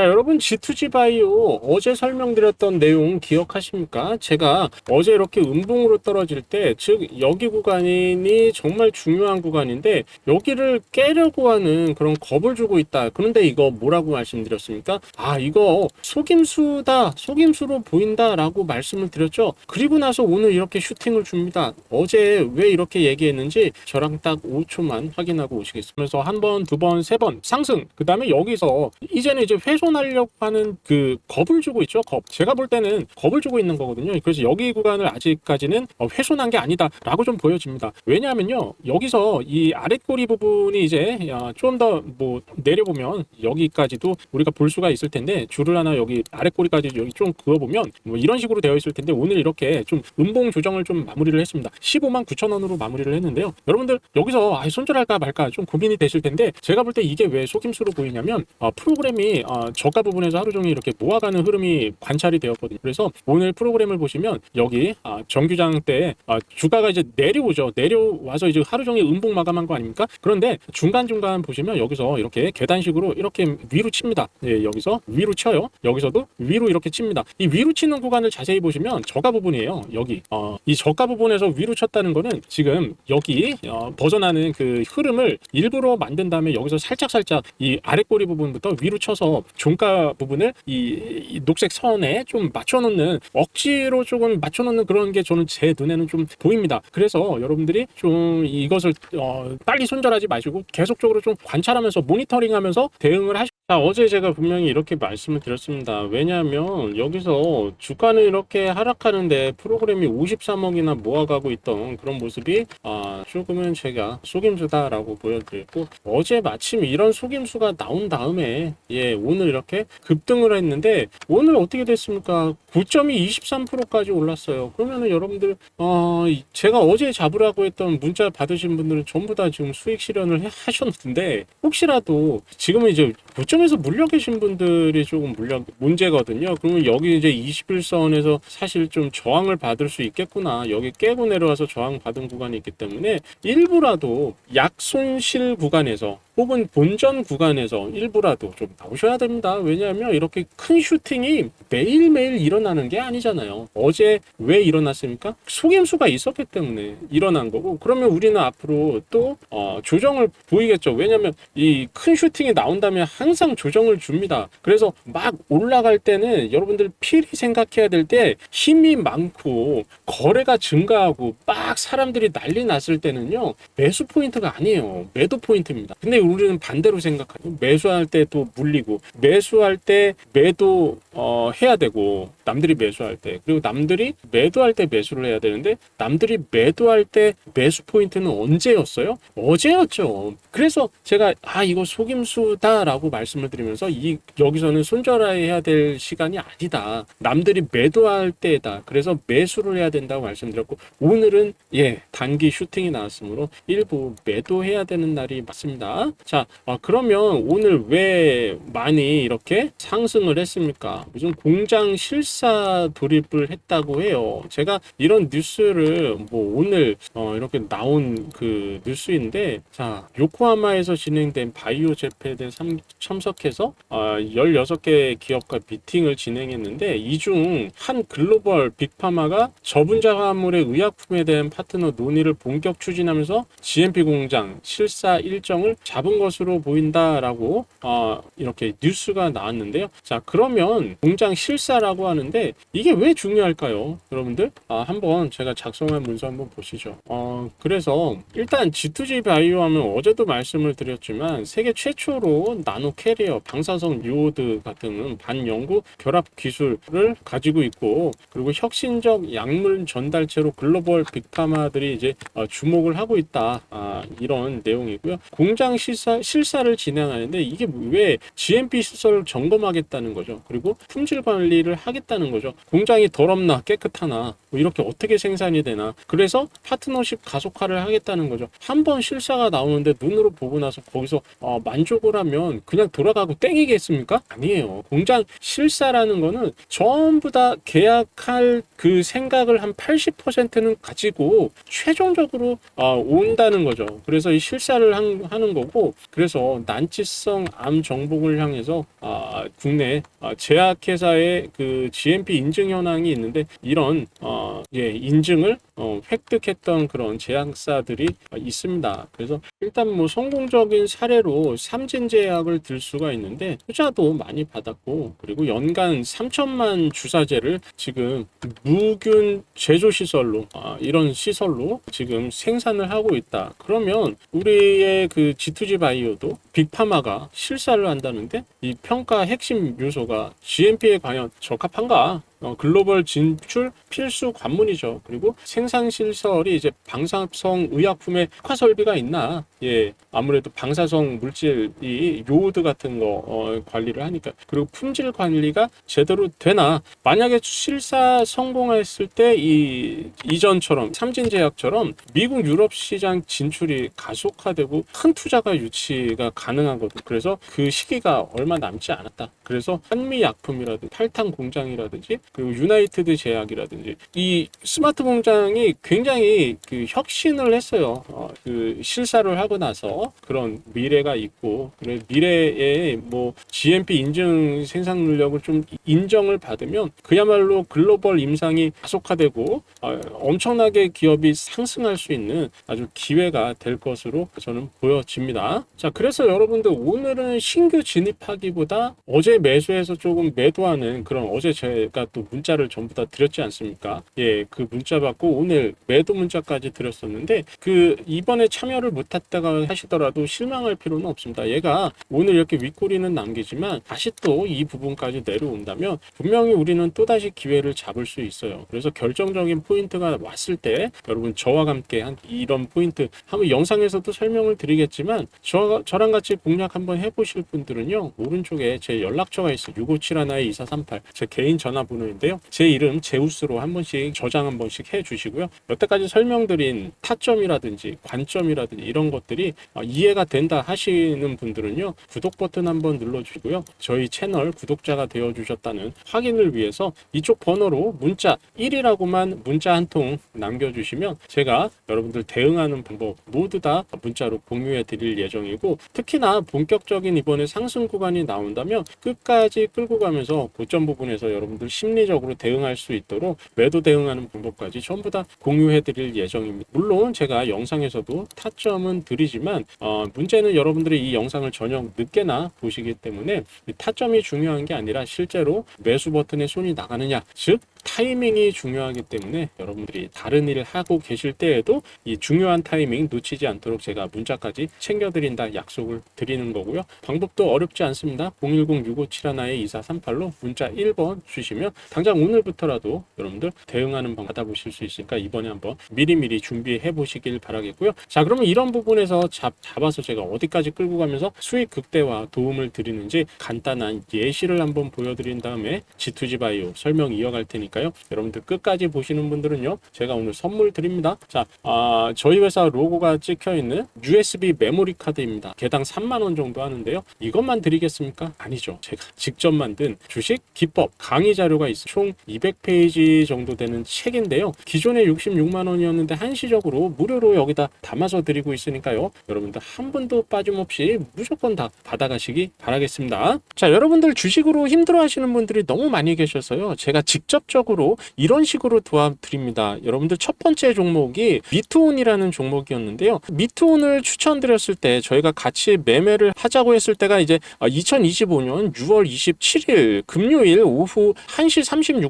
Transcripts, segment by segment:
자, 여러분 G2G 바이오 어제 설명드렸던 내용 기억하십니까? 제가 어제 이렇게 음봉으로 떨어질 때, 즉 여기 구간이 정말 중요한 구간인데 여기를 깨려고 하는 그런 겁을 주고 있다. 그런데 이거 뭐라고 말씀드렸습니까? 아, 이거 속임수다. 속임수로 보인다 라고 말씀을 드렸죠. 그리고 나서 오늘 이렇게 슈팅을 줍니다. 어제 왜 이렇게 얘기했는지 저랑 딱 5초만 확인하고 오시겠습니다. 그래서 한 번, 두 번, 세 번 상승. 그 다음에 여기서 이제는 이제 훼손하려고 하는 그 겁을 주고 있죠. 겁. 제가 볼 때는 겁을 주고 있는 거거든요. 그래서 여기 구간을 아직까지는 어, 훼손한 게 아니다라고 좀 보여집니다. 왜냐하면요. 여기서 이 아랫꼬리 부분이 이제 좀 더 뭐 내려보면 여기까지도 우리가 볼 수가 있을 텐데 줄을 하나 여기 아랫꼬리까지 여기 좀 그어보면 뭐 이런 식으로 되어 있을 텐데 오늘 이렇게 좀 음봉 조정을 좀 마무리를 했습니다. 15만 9천 원으로 마무리를 했는데요. 여러분들 여기서 아, 손절할까 말까 좀 고민이 되실 텐데 제가 볼 때 이게 왜 속임수로 보이냐면 어, 프로그램이 어, 저가 부분에서 하루 종일 이렇게 모아가는 흐름이 관찰이 되었거든요. 그래서 오늘 프로그램을 보시면 여기 아, 정규장 때 아, 주가가 이제 내려오죠. 내려와서 이제 하루 종일 음봉 마감한 거 아닙니까? 그런데 중간 중간 보시면 여기서 이렇게 계단식으로 이렇게 위로 칩니다. 예, 여기서 위로 쳐요. 여기서도 위로 이렇게 칩니다. 이 위로 치는 구간을 자세히 보시면 저가 부분이에요. 여기 어, 이 저가 부분에서 위로 쳤다는 거는 지금 여기 어, 벗어나는 그 흐름을 일부러 만든 다음에 여기서 살짝 살짝 이 아랫꼬리 부분부터 위로 쳐서 종가 부분을 이, 이 녹색 선에 좀 맞춰놓는 억지로 조금 맞춰놓는 그런 게 저는 제 눈에는 좀 보입니다. 그래서 여러분들이 좀 이것을 어, 빨리 손절하지 마시고 계속적으로 좀 관찰하면서 모니터링하면서 대응을 하시. 자, 어제 제가 분명히 이렇게 말씀을 드렸습니다. 왜냐하면 여기서 주가는 이렇게 하락하는데 프로그램이 53억이나 모아가고 있던 그런 모습이 아, 조금은 제가 속임수다라고 보여드렸고 어제 마침 이런 속임수가 나온 다음에 예 오늘 이렇게 급등을 했는데 오늘 어떻게 됐습니까? 9점이 23%까지 올랐어요. 그러면은 여러분들 어 제가 어제 잡으라고 했던 문자 받으신 분들은 전부 다 지금 수익 실현을 해- 하셨는데 혹시라도 지금은 이제 9점 에서 물려 계신 분들이 조금 물려 문제거든요. 그러면 여기 이제 21선에서 사실 좀 저항을 받을 수 있겠구나. 여기 깨고 내려와서 저항 받은 구간이 있기 때문에 일부라도 약손실 구간에서 혹은 본전 구간에서 일부라도 좀 나오셔야 됩니다. 왜냐하면 이렇게 큰 슈팅이 매일매일 일어나는 게 아니잖아요. 어제 왜 일어났습니까? 속임수가 있었기 때문에 일어난 거고 그러면 우리는 앞으로 또 어, 조정을 보이겠죠. 왜냐하면 이 큰 슈팅이 나온다면 항상 조정을 줍니다. 그래서 막 올라갈 때는 여러분들 필히 생각해야 될 때 힘이 많고 거래가 증가하고 막 사람들이 난리 났을 때는요 매수 포인트가 아니에요 매도 포인트입니다 근데 우리는 반대로 생각하죠. 매수할 때 또 물리고 매수할 때 매도 어, 해야 되고 남들이 매수할 때 그리고 남들이 매도할 때 매수를 해야 되는데 남들이 매도할 때 매수 포인트는 언제였어요? 어제였죠. 그래서 제가 아 이거 속임수다라고 말씀을 드리면서 이 여기서는 손절해야 될 시간이 아니다. 남들이 매도할 때다. 그래서 매수를 해야 된다고 말씀드렸고 오늘은 예 단기 슈팅이 나왔으므로 일부 매도해야 되는 날이 맞습니다. 자 아, 그러면 오늘 왜 많이 이렇게 상승을 했습니까? 무슨 공장 실사 돌입을 했다고 해요 제가 이런 뉴스를 뭐 오늘 어, 이렇게 나온 그 뉴스인데 자 요코하마에서 진행된 바이오 참- 참석해서 아, 16개 기업과 미팅을 진행했는데 이 중 한 글로벌 빅파마가 저분자 화물의 의약품에 대한 파트너 논의를 본격 추진하면서 GMP 공장 실사 일정을 잡은 것으로 보인다라고 어, 이렇게 뉴스가 나왔는데요. 자 그러면 공장 실사라고 하는 데 이게 왜 중요할까요, 여러분들? 아, 한번 제가 작성한 문서 한번 보시죠. 어, 그래서 일단 G2G 바이오 하면 어제도 말씀을 드렸지만 세계 최초로 나노 캐리어 방사성 유오드 같은 반영구 결합 기술을 가지고 있고 그리고 혁신적 약물 전달체로 글로벌 빅파마들이 이제 어, 주목을 하고 있다. 아, 이런 내용이고요. 공장 실사, 실사를 진행하는데 이게 왜 GMP 시설을 점검하겠다는 거죠. 그리고 품질 관리를 하겠다 는 거죠. 공장이 더럽나 깨끗하나 뭐 이렇게 어떻게 생산이 되나. 그래서 파트너십 가속화를 하겠다는 거죠. 한 번 실사가 나오는데 눈으로 보고 나서 거기서 어, 만족을 하면 그냥 돌아가고 땡이겠습니까? 아니에요. 공장 실사라는 거는 전부 다 계약할 그 생각을 한 80%는 가지고 최종적으로 어, 온다는 거죠. 그래서 이 실사를 한- 하는 거고 그래서 난치성 암 정복을 향해서 아, 국내 아, 제약회사의 그 GMP 인증 현황이 있는데 이런 어, 예, 인증을 어, 획득했던 그런 제약사들이 어, 있습니다. 그래서 일단 뭐 성공적인 사례로 삼진제약을 들 수가 있는데 투자도 많이 받았고 그리고 연간 3천만 주사제를 지금 무균 제조 시설로 아, 이런 시설로 지금 생산을 하고 있다. 그러면 우리의 그 G2G 바이오도 빅파마가 실사를 한다는데 이 평가 핵심 요소가 GMP에 과연 적합한가? 어, 글로벌 진출 필수 관문이죠. 그리고 생산 시설이 이제 방사성 의약품의 특화 설비가 있나? 예, 아무래도 방사성 물질이 요오드 같은 거 어, 관리를 하니까 그리고 품질 관리가 제대로 되나? 만약에 실사 성공했을 때 이 이전처럼 삼진제약처럼 미국 유럽 시장 진출이 가속화되고 큰 투자가 유치가 가능하거든. 그래서 그 시기가 얼마 남지 않았다. 그래서 한미 약품이라든지 팔탄 공장이라든지 그리고 유나이티드 제약이라든지 이 스마트 공장이 굉장히 그 혁신을 했어요. 어, 그 실사를 하고 나서 그런 미래가 있고 그래 미래에 뭐 GMP 인증 생산 능력을 좀 인정을 받으면 그야말로 글로벌 임상이 가속화되고 어, 엄청나게 기업이 상승할 수 있는 아주 기회가 될 것으로 저는 보여집니다. 자, 그래서 여러분들 오늘은 신규 진입하기보다 어제 매수해서 조금 매도하는 그런 어제 제가 또 문자를 전부 다 드렸지 않습니까? 예, 그 문자 받고 오늘 매도 문자까지 드렸었는데 그 이번에 참여를 못했다가 하시더라도 실망할 필요는 없습니다. 얘가 오늘 이렇게 윗꼬리는 남기지만 다시 또 이 부분까지 내려온다면 분명히 우리는 또다시 기회를 잡을 수 있어요. 그래서 결정적인 포인트가 왔을 때 여러분 저와 함께 한 이런 포인트 한번 영상에서도 설명을 드리겠지만 저, 저랑 같이 공략 한번 해보실 분들은요 오른쪽에 제 연락처가 있어요 6571-2438제 개인 전화번호 인데요. 제 이름 제우스로 한 번씩 저장 한 번씩 해 주시고요. 여태까지 설명드린 타점이라든지 관점이라든지 이런 것들이 어, 이해가 된다 하시는 분들은요 구독 버튼 한번 눌러 주시고요. 저희 채널 구독자가 되어 주셨다는 확인을 위해서 이쪽 번호로 문자 1이라고만 문자 한 통 남겨 주시면 제가 여러분들 대응하는 방법 모두 다 문자로 공유해 드릴 예정이고 특히나 본격적인 이번에 상승 구간이 나온다면 끝까지 끌고 가면서 고점 부분에서 여러분들 심리 적으로 대응할 수 있도록 매도 대응하는 방법까지 전부 다 공유해 드릴 예정입니다. 물론 제가 영상에서도 타점은 드리지만 어, 문제는 여러분들이 이 영상을 저녁 늦게나 보시기 때문에 이 타점이 중요한 게 아니라 실제로 매수 버튼에 손이 나가느냐 즉 타이밍이 중요하기 때문에 여러분들이 다른 일을 하고 계실 때에도 이 중요한 타이밍 놓치지 않도록 제가 문자까지 챙겨드린다 약속을 드리는 거고요. 방법도 어렵지 않습니다. 010-6571-2438로 문자 1번 주시면 당장 오늘부터라도 여러분들 대응하는 방 받아보실 수 있으니까 이번에 한번 미리미리 준비해 보시길 바라겠고요. 자 그러면 이런 부분에서 잡, 잡아서 제가 어디까지 끌고 가면서 수익 극대화 도움을 드리는지 간단한 예시를 한번 보여드린 다음에 G2G 바이오 설명 이어갈 테니까 요. 여러분들 끝까지 보시는 분들은요. 제가 오늘 선물 드립니다. 자, 아, 저희 회사 로고가 찍혀 있는 USB 메모리 카드입니다. 개당 3만 원 정도 하는데요. 이것만 드리겠습니까? 아니죠. 제가 직접 만든 주식 기법 강의 자료가 있어 총 200페이지 정도 되는 책인데요. 기존에 66만 원이었는데 한시적으로 무료로 여기다 담아서 드리고 있으니까요. 여러분들 한 분도 빠짐없이 무조건 다 받아가시기 바라겠습니다. 자, 여러분들 주식으로 힘들어 하시는 분들이 너무 많이 계셔서요. 제가 직접적 으로 이런 식으로 도와드립니다. 여러분들 첫 번째 종목이 미투온이라는 종목이었는데요. 미투온을 추천드렸을 때 저희가 같이 매매를 하자고 했을 때가 이제 2025년 6월 27일 금요일 오후 1시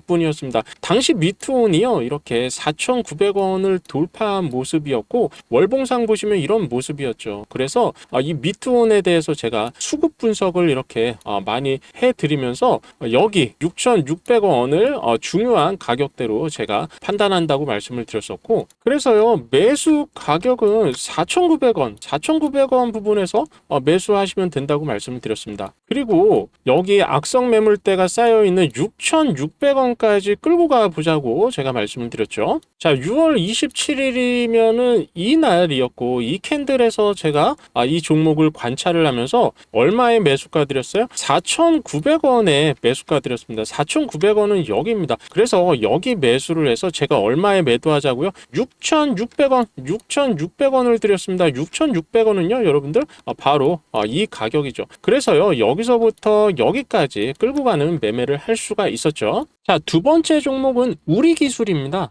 36분이었습니다. 당시 미투온이요. 이렇게 4,900원을 돌파한 모습이었고 월봉상 보시면 이런 모습이었죠. 그래서 아, 이 미투온에 대해서 제가 수급 분석을 이렇게 아, 많이 해드리면서 여기 6,600원을 어, 중 중요한 가격대로 제가 판단한다고 말씀을 드렸었고 그래서요 매수 가격은 4,900원, 4,900원 부분에서 어, 매수하시면 된다고 말씀을 드렸습니다. 그리고 여기 악성 매물대가 쌓여 있는 6,600원까지 끌고 가 보자고 제가 말씀을 드렸죠. 자, 6월 27일이면은 이 날이었고 이 캔들에서 제가 아, 이 종목을 관찰을 하면서 얼마에 매수가 드렸어요? 4,900원에 매수가 드렸습니다. 4,900원은 여기입니다. 그래서 여기 매수를 해서 제가 얼마에 매도하자고요? 6,600원, 6,600원을 드렸습니다. 6,600원은요, 여러분들 아, 바로 아, 이 가격이죠. 그래서요, 여기서부터 여기까지 끌고 가는 매매를 할 수가 있었죠. 자, 두 번째 종목은 우리 기술입니다.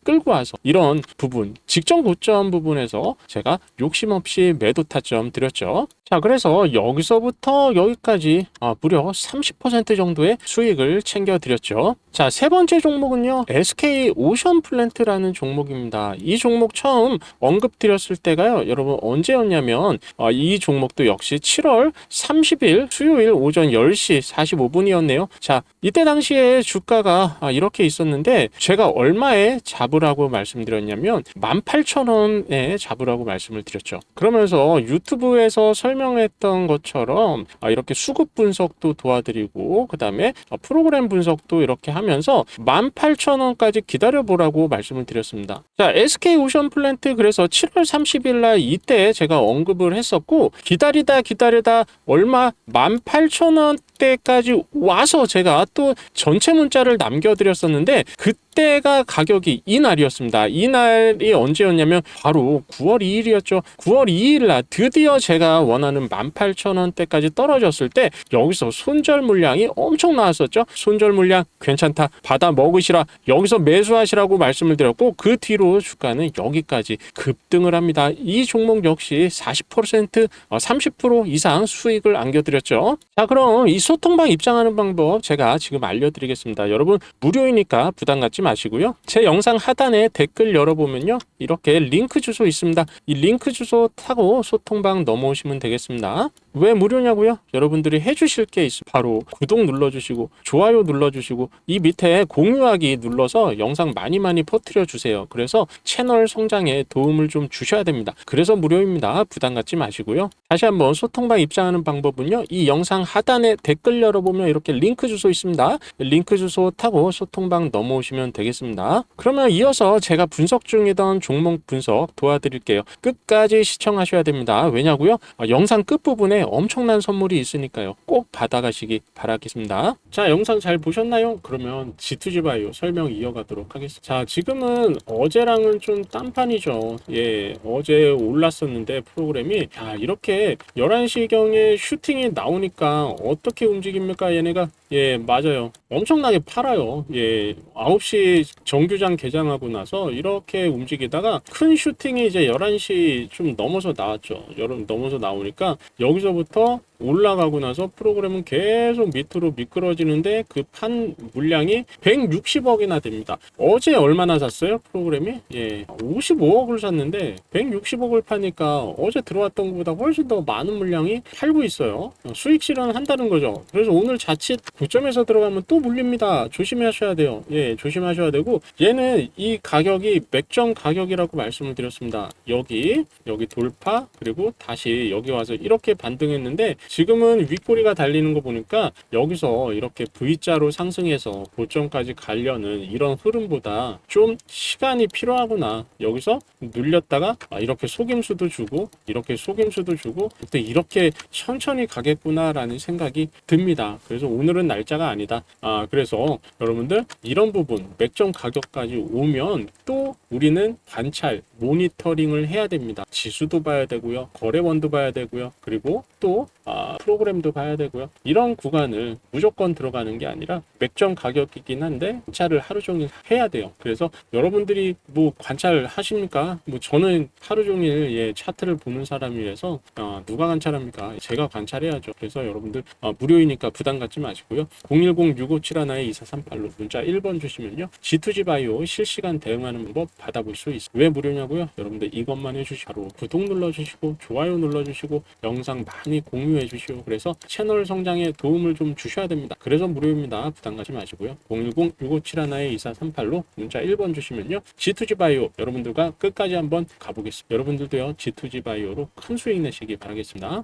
끌고 와서 이런 부분 직전 고점 부분에서 제가 욕심 없이 매도 타점 드렸죠. 자 그래서 여기서부터 여기까지 아, 무려 30% 정도의 수익을 챙겨 드렸죠. 자 세 번째 종목은요 SK 오션 플랜트라는 종목입니다. 이 종목 처음 언급 드렸을 때가요 여러분 언제였냐면 아, 이 종목도 역시 7월 30일 수요일 오전 10시 45분이었네요. 자 이때 당시에 주가가 아, 이렇게 있었는데 제가 얼마에 잡으라고 말씀드렸냐면 18,000원에 잡으라고 말씀을 드렸죠. 그러면서 유튜브에서 설명했던 것처럼 아, 이렇게 수급 분석도 도와드리고 그 다음에 프로그램 분석도 이렇게 하면서 18,000원까지 기다려보라고 말씀을 드렸습니다. 자, SK 오션 플랜트 그래서 7월 30일 날 이때 제가 언급을 했었고 기다리다 기다리다 얼마 18,000원 때까지 와서 제가 또 전체 문자를 남겨드렸었는데 그때가 가격이 이 날이었습니다. 이 날이 언제였냐면 바로 9월 2일이었죠. 9월 2일 날 드디어 제가 원하는 18,000원대까지 떨어졌을 때 여기서 손절 물량이 엄청 나왔었죠. 손절 물량 괜찮다. 받아 먹으시라. 여기서 매수하시라고 말씀을 드렸고 그 뒤로 주가는 여기까지 급등을 합니다. 이 종목 역시 40% 30% 이상 수익을 안겨드렸죠. 자 그럼 이 소통방 입장하는 방법 제가 지금 알려드리겠습니다. 여러분 무료이니까 부담 갖지 마시고요. 제 영상 하단에 댓글 열어보면요. 이렇게 링크 주소 있습니다. 이 링크 주소 타고 소통방 넘어오시면 되겠습니다. 왜 무료냐고요? 여러분들이 해주실 게 있어. 바로 구독 눌러주시고 좋아요 눌러주시고 이 밑에 공유하기 눌러서 영상 많이 많이 퍼뜨려 주세요. 그래서 채널 성장에 도움을 좀 주셔야 됩니다. 그래서 무료입니다. 부담 갖지 마시고요. 다시 한번 소통방 입장하는 방법은요. 이 영상 하단에 댓글 열어보면 이렇게 링크 주소 있습니다. 링크 주소 타고 소통방 넘어오시면 되겠습니다. 그러면 이어서 제가 분석 중이던 종목 분석 도와드릴게요. 끝까지 시청하셔야 됩니다. 왜냐고요? 아, 영상 끝부분에 엄청난 선물이 있으니까요. 꼭 받아가시기 바라겠습니다. 자, 영상 잘 보셨나요? 그러면 G2G 바이오 설명 이어가도록 하겠습니다. 자, 지금은 어제랑은 좀 딴판이죠. 예, 어제 올랐었는데 프로그램이 야, 이렇게 11시경에 슈팅이 나오니까 어떻게 움직입니까? 얘네가 예, 맞아요. 엄청나게 팔아요. 예, 9시 정규장 개장하고 나서 이렇게 움직이다가 큰 슈팅이 이제 11시 좀 넘어서 나왔죠. 여름 넘어서 나오니까 여기서부터 올라가고 나서 프로그램은 계속 밑으로 미끄러지는데 그 판 물량이 160억이나 됩니다. 어제 얼마나 샀어요? 프로그램이? 예, 55억을 샀는데 160억을 파니까 어제 들어왔던 것보다 훨씬 더 많은 물량이 팔고 있어요. 수익 실현 한다는 거죠. 그래서 오늘 자칫 고점에서 들어가면 또 물립니다. 조심하셔야 돼요. 예, 조심하셔야 되고 얘는 이 가격이 맥점 가격이라고 말씀을 드렸습니다. 여기 여기 돌파 그리고 다시 여기 와서 이렇게 반등 급등했는데 지금은 윗꼬리가 달리는 거 보니까 여기서 이렇게 V자로 상승해서 고점까지 가려는 이런 흐름보다 좀 시간이 필요하구나. 여기서 눌렸다가 아, 이렇게 속임수도 주고 이렇게 속임수도 주고 또 이렇게 천천히 가겠구나라는 생각이 듭니다. 그래서 오늘은 날짜가 아니다. 아 그래서 여러분들 이런 부분 맥점 가격까지 오면 또 우리는 관찰 모니터링을 해야 됩니다. 지수도 봐야 되고요, 거래원도 봐야 되고요, 그리고 또 아, 프로그램도 봐야 되고요. 이런 구간을 무조건 들어가는 게 아니라 맥점 가격이긴 한데 관찰을 하루 종일 해야 돼요. 그래서 여러분들이 뭐 관찰하십니까? 뭐 저는 하루 종일 예, 차트를 보는 사람이라서 아, 누가 관찰합니까? 제가 관찰해야죠. 그래서 여러분들 아, 무료이니까 부담 갖지 마시고요. 010-6571-2438로 문자 1번 주시면요. G2G 바이오 실시간 대응하는 법 받아볼 수 있어요. 왜 무료냐고요? 여러분들 이것만 해주시고 바로 구독 눌러주시고 좋아요 눌러주시고 영상 많이 공유해 주시고 그래서 채널 성장에 도움을 좀 주셔야 됩니다. 그래서 무료입니다. 부담 갖지 마시고요. 010-6571-2438로 문자 1번 주시면요. G2G 바이오 여러분들과 끝까지 한번 가보겠습니다. 여러분들도요. G2G 바이오로 큰 수익 내시기 바라겠습니다.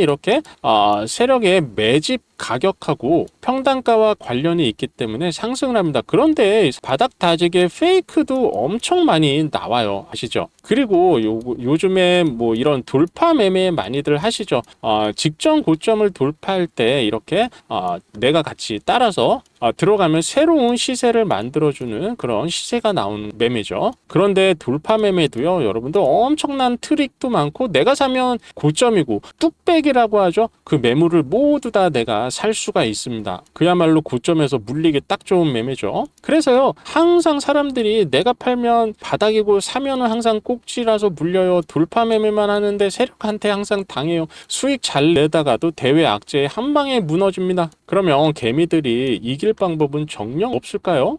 이렇게 아, 세력의 매집 가격하고 평단가와 관련이 있기 때문에 상승을 합니다. 그런데 바닥 다지게 페이크도 엄청 많이 나와요. 아시죠? 그리고 요, 요즘에 뭐 이런 돌파 매매 많이들 하시죠. 아, 직전 고점을 돌파할 때 이렇게 아, 내가 같이 따라서 아, 들어가면 새로운 시세를 만들어주는 그런 시세가 나오는 매매죠. 그런데 돌파 매매도요, 여러분들 엄청난 트릭도 많고 내가 사면 고점이고 뚝배기라고 하죠. 그 매물을 모두 다 내가 살 수가 있습니다. 그야말로 고점에서 물리기 딱 좋은 매매죠. 그래서요, 항상 사람들이 내가 팔면 바닥이고 사면은 항상 꼭지라서 물려요. 돌파 매매만 하는데 세력한테 항상 당해요. 수익 잘 내다가도 대외 악재에 한 방에 무너집니다. 그러면 개미들이 이길 방법은 정녕 없을까요?